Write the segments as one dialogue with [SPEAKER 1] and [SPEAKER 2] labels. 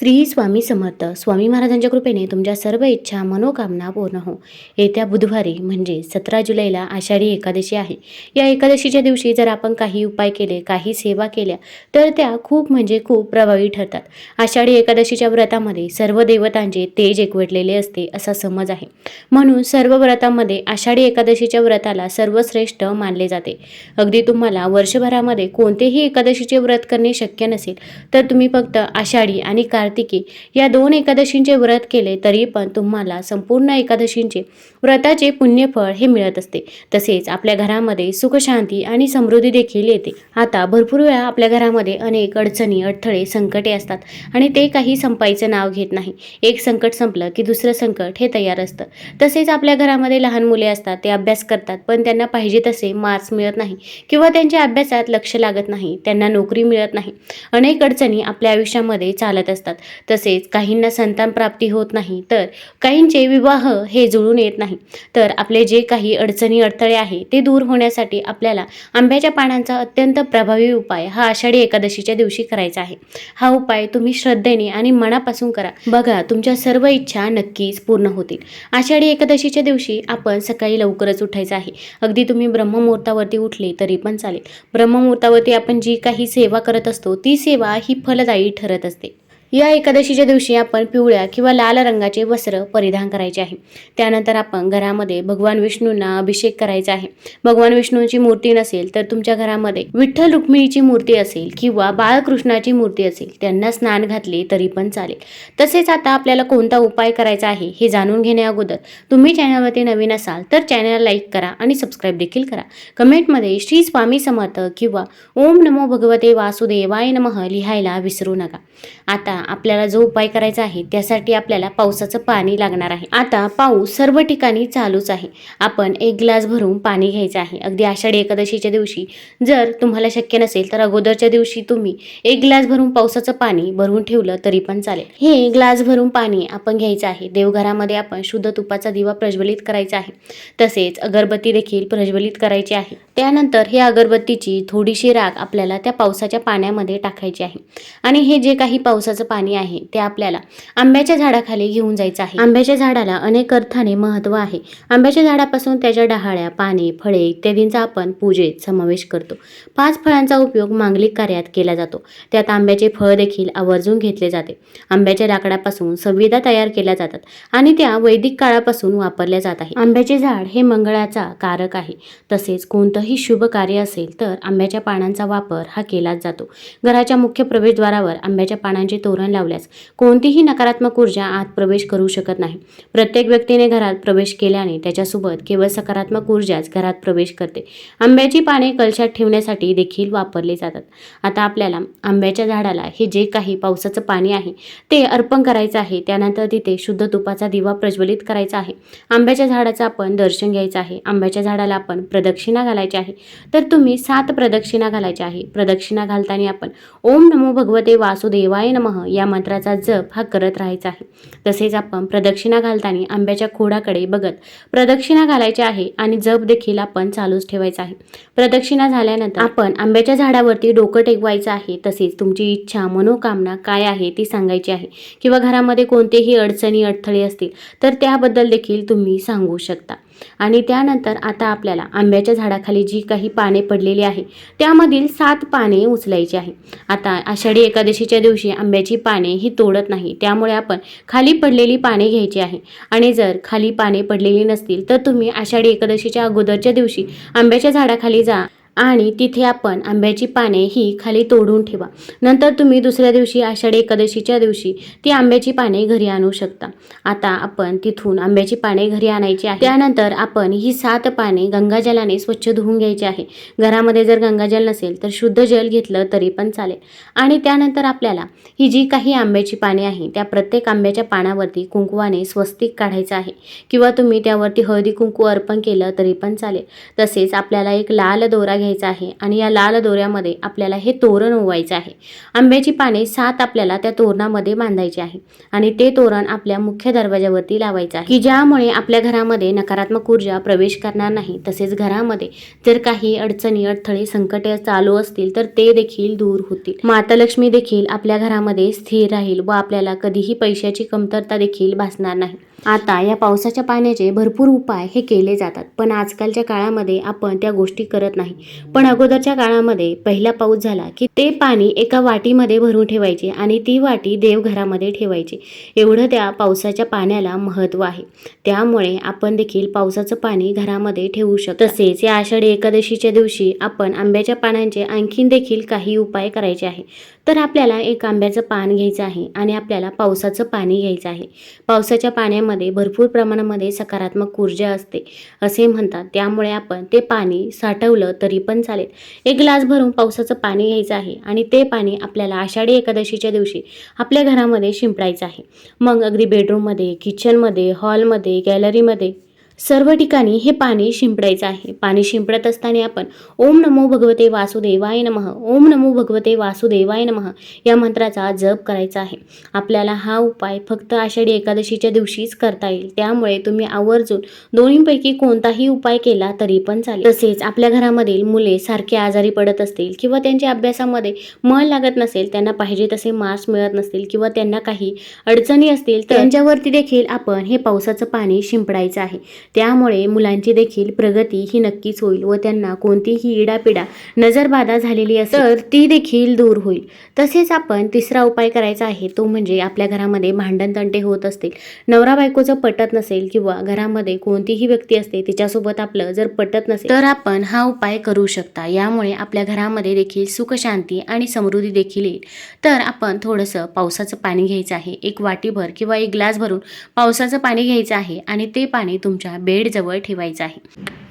[SPEAKER 1] श्री स्वामी समर्थ. स्वामी महाराजांच्या कृपेने तुमच्या सर्व इच्छा मनोकामना पूर्ण हो. येत्या बुधवारी म्हणजे सतरा जुलैला आषाढी एकादशी आहे. या एकादशीच्या दिवशी जर आपण काही उपाय केले काही सेवा केल्या तर त्या खूप म्हणजे खूप प्रभावी ठरतात. आषाढी एकादशीच्या व्रतामध्ये सर्व देवतांचे तेज एकवटलेले असते असा समज आहे. म्हणून सर्व व्रतामध्ये आषाढी एकादशीच्या व्रताला सर्वश्रेष्ठ मानले जाते. अगदी तुम्हाला वर्षभरामध्ये कोणतेही एकादशीचे व्रत करणे शक्य नसेल तर तुम्ही फक्त आषाढी आणि कार्तिकी या दोन एकादशींचे व्रत केले तरी पण तुम्हाला संपूर्ण एकादशींचे व्रताचे पुण्यफळ हे मिळत असते. तसेच आपल्या घरामध्ये सुखशांती आणि समृद्धी देखील येते. आता भरपूर वेळा आपल्या घरामध्ये अनेक अडचणी अडथळे संकटे असतात आणि ते काही संपायचं नाव घेत नाही. एक संकट संपलं की दुसरं संकट हे तयार असतं. तसेच आपल्या घरामध्ये लहान मुले असतात ते अभ्यास करतात पण त्यांना पाहिजे तसे मार्क्स मिळत नाही किंवा त्यांच्या अभ्यासात लक्ष लागत नाही त्यांना नोकरी मिळत नाही. अनेक अडचणी आपल्या आयुष्यामध्ये चालत असतात. तसेच काहींना संतान प्राप्ती होत नाही तर काहींचे विवाह हे जुळून येत नाही. तर आपले जे काही अडचणी अडथळे आहे ते दूर होण्यासाठी आपल्याला आंब्याच्या पानांचा अत्यंत प्रभावी उपाय हा आषाढी एकादशीच्या दिवशी करायचा आहे. हा उपाय तुम्ही श्रद्धेने आणि मनापासून करा. बघा तुमच्या सर्व इच्छा नक्कीच पूर्ण होतील. आषाढी एकादशीच्या दिवशी आपण सकाळी लवकरच उठायचं आहे. अगदी तुम्ही ब्रह्ममुहूर्तावरती उठले तरी पण चालेल. ब्रह्ममुहूर्तावरती आपण जी काही सेवा करत असतो ती सेवा ही फलदायी ठरत असते. या एकादशीच्या दिवशी आपण पिवळ्या किंवा लाल रंगाचे वस्त्र परिधान करायचे आहे. त्यानंतर आपण घरामध्ये भगवान विष्णूंना अभिषेक करायचा आहे. भगवान विष्णूंची मूर्ती नसेल तर तुमच्या घरामध्ये विठ्ठल रुक्मिणीची मूर्ती असेल किंवा बाळकृष्णाची मूर्ती असेल त्यांना स्नान घातले तरी पण चालेल. तसेच आता आपल्याला कोणता उपाय करायचा आहे हे जाणून घेण्या अगोदर तुम्ही चॅनलवरती नवीन असाल तर चॅनल लाईक करा आणि सबस्क्राईब देखील करा. कमेंटमध्ये श्री स्वामी समर्थ किंवा ओम नमो भगवते वासुदेवाय नमः लिहायला विसरू नका. आता आपल्याला जो उपाय करायचा आहे त्यासाठी आपल्याला पावसाचं पाणी लागणार आहे. आता पाऊस सर्व ठिकाणी चालूच आहे. आपण एक ग्लास भरून पाणी घ्यायचं आहे. अगदी आषाढी एकादशीच्या दिवशी जर तुम्हाला शक्य नसेल तर अगोदरच्या दिवशी तुम्ही एक ग्लास भरून पावसाचं पाणी भरून ठेवलं तरी पण चालेल. हे ग्लास भरून पाणी आपण घ्यायचं आहे. देवघरामध्ये आपण शुद्ध तुपाचा दिवा प्रज्वलित करायचा आहे. तसेच अगरबत्ती देखील प्रज्वलित करायची आहे. त्यानंतर हे अगरबत्तीची थोडीशी राग आपल्याला त्या पावसाच्या पाण्यामध्ये टाकायची आहे. आणि हे जे काही पावसाचं पाणी आहे ते आपल्याला आंब्याच्या झाडाखाली घेऊन जायचं आहे. आंब्याच्या झाडाला अनेक अर्थाने महत्त्व आहे. आंब्याच्या झाडापासून त्याच्या डहाळ्या पाने फळे इत्यादींचा आपण पूजेत समावेश करतो. पाच फळांचा उपयोग मांगलिक कार्यात केला जातो. त्यात आंब्याचे फळ देखील आवर्जून घेतले जाते. आंब्याच्या लाकडापासून संविधा तयार केल्या जातात आणि त्या वैदिक काळापासून वापरल्या जात आहे आंब्याचे झाड हे मंगळाचा कारक आहे. तसेच कोणतंही शुभ कार्य असेल तर आंब्याच्या पानांचा वापर हा केलाच जातो. घराच्या मुख्य प्रवेशद्वारावर आंब्याच्या पानांचे तोरण लावल्यास कोणतीही नकारात्मक ऊर्जा आत प्रवेश करू शकत नाही. प्रत्येक व्यक्तीने घरात प्रवेश केल्याने त्याच्यासोबत केवळ सकारात्मक ऊर्जाच घरात प्रवेश करते. आंब्याची पाने कलशात ठेवण्यासाठी देखील वापरले जातात. आता आपल्याला आंब्याच्या झाडाला हे जे काही पावसाचं पाणी आहे ते अर्पण करायचं आहे त्यानंतर तिथे शुद्ध तुपाचा दिवा प्रज्वलित करायचा आहे. आंब्याच्या झाडाचं आपण दर्शन घ्यायचं आहे. आंब्याच्या झाडाला आपण प्रदक्षिणा घालायची आहे. तर तुम्ही सात प्रदक्षिणा घालायच्या आहे. प्रदक्षिणा घालताना आपण ओम नमो भगवते वासुदेवाय नमः या मंत्राचा जप हा करत राहायचा आहे. तसेच आपण प्रदक्षिणा घालताना आंब्याच्या खोडाकडे बघत प्रदक्षिणा घालायची आहे आणि जप देखील आपण चालूच ठेवायचा आहे. प्रदक्षिणा झाल्यानंतर आपण आंब्याच्या झाडावरती डोकं टेकवायचं आहे. तसेच तुमची इच्छा मनोकामना काय आहे ती सांगायची आहे. किंवा घरामध्ये कोणतेही अडचणी अडथळे असतील तर त्याबद्दल देखील तुम्ही सांगू शकता. आणि त्यानंतर आता आपल्याला आंब्याच्या झाडाखाली जी काही पाने पडलेली आहे त्यामधील सात पाने उचलायची आहे. आता आषाढी एकादशीच्या दिवशी आंब्याची पाने ही तोडत नाही त्यामुळे आपण खाली पडलेली पाने घ्यायची आहे. आणि जर खाली पाने पडलेली नसतील तर तुम्ही आषाढी एकादशीच्या अगोदरच्या दिवशी आंब्याच्या झाडाखाली जा आणि तिथे आपण आंब्याची पाने ही खाली तोडून ठेवा. नंतर तुम्ही दुसऱ्या दिवशी आषाढी एकादशीच्या दिवशी ती आंब्याची पाने घरी आणू शकता. आता आपण तिथून आंब्याची पाने घरी आणायची आहे. त्यानंतर आपण ही सात पाने गंगाजलाने स्वच्छ धुवून घ्यायची आहे. घरामध्ये जर गंगाजल नसेल तर शुद्ध जल घेतलं तरी पण चालेल. आणि त्यानंतर आपल्याला ही जी काही आंब्याची पाने आहे त्या प्रत्येक आंब्याच्या पानावरती कुंकवाने स्वस्तिक काढायचं आहे. किंवा तुम्ही त्यावरती हळदी कुंकू अर्पण केलं तरी पण चालेल. तसेच आपल्याला एक लाल दोरा घ्यायचा आहे आणि या लाल दोऱ्यामध्ये आपल्याला हे तोरण ओवायचं आहे. आंब्याची पाने सात आपल्याला त्या तोरणामध्ये बांधायची आहे आणि ते तोरण आपल्या मुख्य दरवाजावरती लावायचं आहे. की ज्यामुळे आपल्या घरामध्ये नकारात्मक ऊर्जा प्रवेश करणार नाही तसेच घरामध्ये जर काही अडचणी अडथळे संकटे चालू असतील तर ते देखील दूर होतील. माता लक्ष्मी देखील आपल्या घरामध्ये स्थिर राहील व आपल्याला कधीही पैशाची कमतरता देखील भासणार नाही. आता या पावसाच्या पाण्याचे भरपूर उपाय हे केले जातात. पण आजकालच्या काळामध्ये आपण त्या गोष्टी करत नाही. पण अगोदरच्या काळामध्ये पहिला पाऊस झाला की ते पाणी एका वाटीमध्ये भरून ठेवायचे आणि ती वाटी देवघरामध्ये ठेवायची. एवढं त्या पावसाच्या पाण्याला महत्त्व आहे. त्यामुळे आपण देखील पावसाचं पाणी घरामध्ये ठेवू शकतो. तसेच या आषाढी एकादशीच्या दिवशी आपण आंब्याच्या पानांचे आणखीन देखील काही उपाय करायचे आहे. तर आपल्याला एक आंब्याचं पान घ्यायचं आहे आणि आपल्याला पावसाचं पाणी घ्यायचं आहे. पावसाच्या पाण्यामध्ये भरपूर प्रमाणामध्ये सकारात्मक ऊर्जा असते असे म्हणतात. त्यामुळे आपण ते पाणी साठवलं तरी पण चालेल. एक ग्लास भरून पावसाचं पाणी घ्यायचं आहे आणि ते पाणी आपल्याला आषाढी एकादशीच्या दिवशी आपल्या घरामध्ये शिंपडायचं आहे. मग अगदी बेडरूममध्ये किचनमध्ये हॉलमध्ये गॅलरीमध्ये सर्व ठिकाणी हे पाणी शिंपडायचं आहे. पाणी शिंपडत असताना आपण ओम नमो भगवते वासुदेवाय नमः ओम नमो भगवते वासुदेवाय नमः या मंत्राचा जप करायचा आहे. आपल्याला हा उपाय फक्त आषाढी एकादशीच्या दिवशीच करता येईल. त्यामुळे तुम्ही आवर्जून दोन्हीपैकी कोणताही उपाय केला तरी पण चालेल. तसेच आपल्या घरामधील मुले सारखे आजारी पडत असतील किंवा त्यांच्या अभ्यासामध्ये मन लागत नसेल त्यांना पाहिजे तसे मार्क्स मिळत नसतील किंवा त्यांना काही अडचणी असतील त्यांच्यावरती देखील आपण हे पावसाचं पाणी शिंपडायचं आहे. त्यामुळे मुलांची देखील प्रगती ही नक्कीच होईल व त्यांना कोणतीही इडापिडा नजरबाधा झालेली असेल तर ती देखील दूर होईल. तसेच आपण तिसरा उपाय करायचा आहे तो म्हणजे आपल्या घरामध्ये भांडण तंटे होत असतील. नवरा बायकोचं पटत नसेल किंवा घरामध्ये कोणतीही व्यक्ती असते तिच्यासोबत आपलं जर पटत नसेल तर आपण हा उपाय करू शकता. यामुळे आपल्या घरामध्ये देखील सुखशांती आणि समृद्धी देखील येईल. तर आपण थोडंसं पावसाचं पाणी घ्यायचं आहे. एक वाटीभर किंवा एक ग्लास भरून पावसाचं पाणी घ्यायचं आहे आणि ते पाणी तुमच्या बेडजवळ ठेवायचं आहे.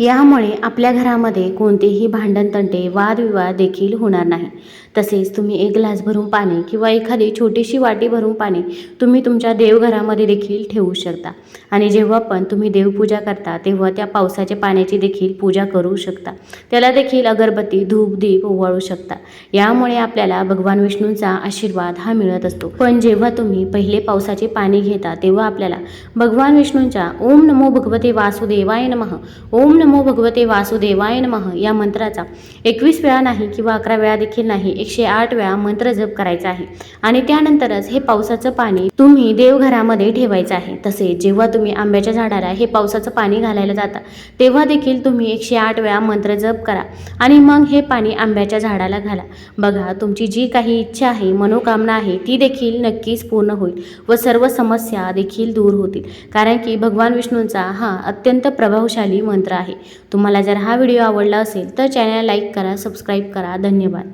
[SPEAKER 1] यामुळे आपल्या घरामध्ये कोणतेही भांडणतंटे वादविवाद देखील होणार नाही. तसेच तुम्ही एक ग्लास भरून पाणी किंवा एखादी छोटीशी वाटी भरून पाणी तुम्ही तुमच्या देवघरामध्ये देखील ठेवू शकता. आणि जेव्हा पण तुम्ही देवपूजा करता तेव्हा त्या पावसाच्या पाण्याची देखील पूजा करू शकता. त्याला देखील अगरबत्ती धूप दीप ओवाळू शकता. यामुळे आपल्याला भगवान विष्णूंचा आशीर्वाद हा मिळत असतो. पण जेव्हा तुम्ही पहिले पावसाचे पाणी घेता तेव्हा आपल्याला भगवान विष्णूंच्या ओम नमो भगवते वासुदेवाय नमः ओम नमो भगवते वासुदेवाय नमः या मंत्राचा एकवीस वेळा नाही किंवा अकरा वेळा देखील नाही एकशे आठ वेळा मंत्र जप करायचा आहे. आणि त्यानंतरच हे पावसाचं पाणी तुम्ही देवघरामध्ये ठेवायचं आहे. तसेच जेव्हा तुम्ही आंब्याच्या झाडाला हे पावसाचं पाणी घालायला जाता तेव्हा देखील तुम्ही एकशे आठ वेळा मंत्र जप करा. आणि मग हे पाणी आंब्याच्या झाडाला घाला. बघा तुमची जी काही इच्छा आहे मनोकामना आहे ती देखील नक्कीच पूर्ण होईल व सर्व समस्या देखील दूर होतील. कारण की भगवान विष्णूंचा हा अत्यंत प्रभावशाली मंत्र आहे. तुम्हाला जर हा व्हिडिओ आवडला असेल तर चॅनल लाईक करा सबस्क्राईब करा. धन्यवाद.